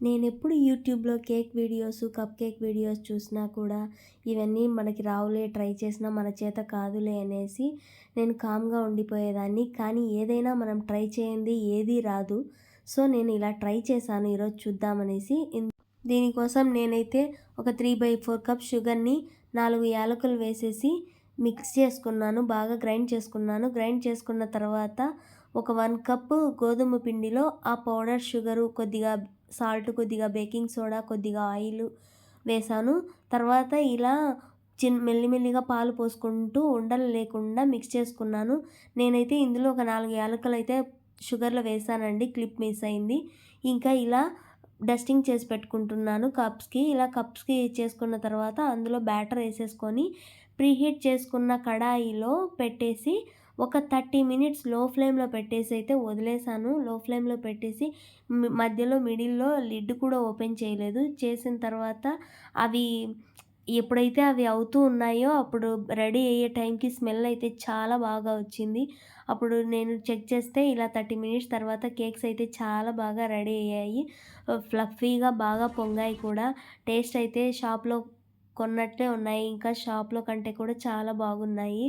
నేను ఎప్పుడు యూట్యూబ్లో cake videos cup cake videos చూసినా కూడా ఇవన్నీ మనకి రావులే ట్రై చేసినా మన చేత కాదులే అనేసి నేను కామ్గా ఉండిపోయేదాన్ని. కానీ ఏదైనా మనం ట్రై చేయండి ఏది రాదు. సో నేను ఇలా ట్రై చేశాను ఈరోజు చూద్దామనేసి. దీనికోసం నేనైతే ఒక త్రీ బై ఫోర్ కప్ షుగర్ని నాలుగు యాలకులు వేసేసి మిక్స్ చేసుకున్నాను బాగా గ్రైండ్ చేసుకున్నాను. గ్రైండ్ చేసుకున్న తర్వాత ఒక వన్ కప్ గోధుమ పిండిలో ఆ పౌడర్ షుగరు కొద్దిగా సాల్ట్ కొద్దిగా బేకింగ్ సోడా కొద్దిగా ఆయిల్ వేసాను. తర్వాత ఇలా చిన్న మెల్లిమెల్లిగా పాలు పోసుకుంటూ ఉండలు లేకుండా మిక్స్ చేసుకున్నాను. నేనైతే ఇందులో ఒక నాలుగు యాలకులు అయితే షుగర్లో వేసానండి. క్లిప్ మిస్ అయింది. ఇంకా ఇలా డస్టింగ్ చేసి పెట్టుకుంటున్నాను కప్స్కి. ఇలా కప్స్కి చేసుకున్న తర్వాత అందులో బ్యాటర్ వేసేసుకొని ప్రీహీట్ చేసుకున్న కడాయిలో పెట్టేసి ఒక థర్టీ మినిట్స్లో ఫ్లేమ్లో పెట్టేసి అయితే వదిలేసాను. లో ఫ్లేమ్లో పెట్టేసి మధ్యలో మిడిల్లో లిడ్ కూడా ఓపెన్ చేయలేదు. చేసిన తర్వాత అవి ఎప్పుడైతే అవి అవుతూ ఉన్నాయో అప్పుడు రెడీ అయ్యే టైంకి స్మెల్ అయితే చాలా బాగా వచ్చింది. అప్పుడు నేను చెక్ చేస్తే ఇలా థర్టీ మినిట్స్ తర్వాత కేక్స్ అయితే చాలా బాగా రెడీ అయ్యాయి. ఫ్లఫీగా బాగా పొంగాయి కూడా. టేస్ట్ అయితే షాప్లో కొన్నట్టే ఉన్నాయి. ఇంకా షాప్లో కంటే కూడా చాలా బాగున్నాయి.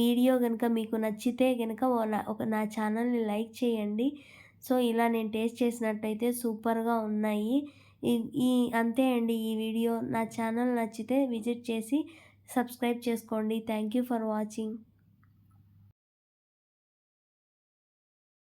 వీడియో కనుక మీకు నచ్చితే కనుక ఒక నా ఛానల్ని లైక్ చేయండి. సో ఇలా నేను టేస్ట్ చేసినట్టయితే సూపర్గా ఉన్నాయి. ఈ అంతే అండి. ఈ వీడియో నా ఛానల్ నచ్చితే విజిట్ చేసి సబ్స్క్రైబ్ చేసుకోండి. Thank you for watching.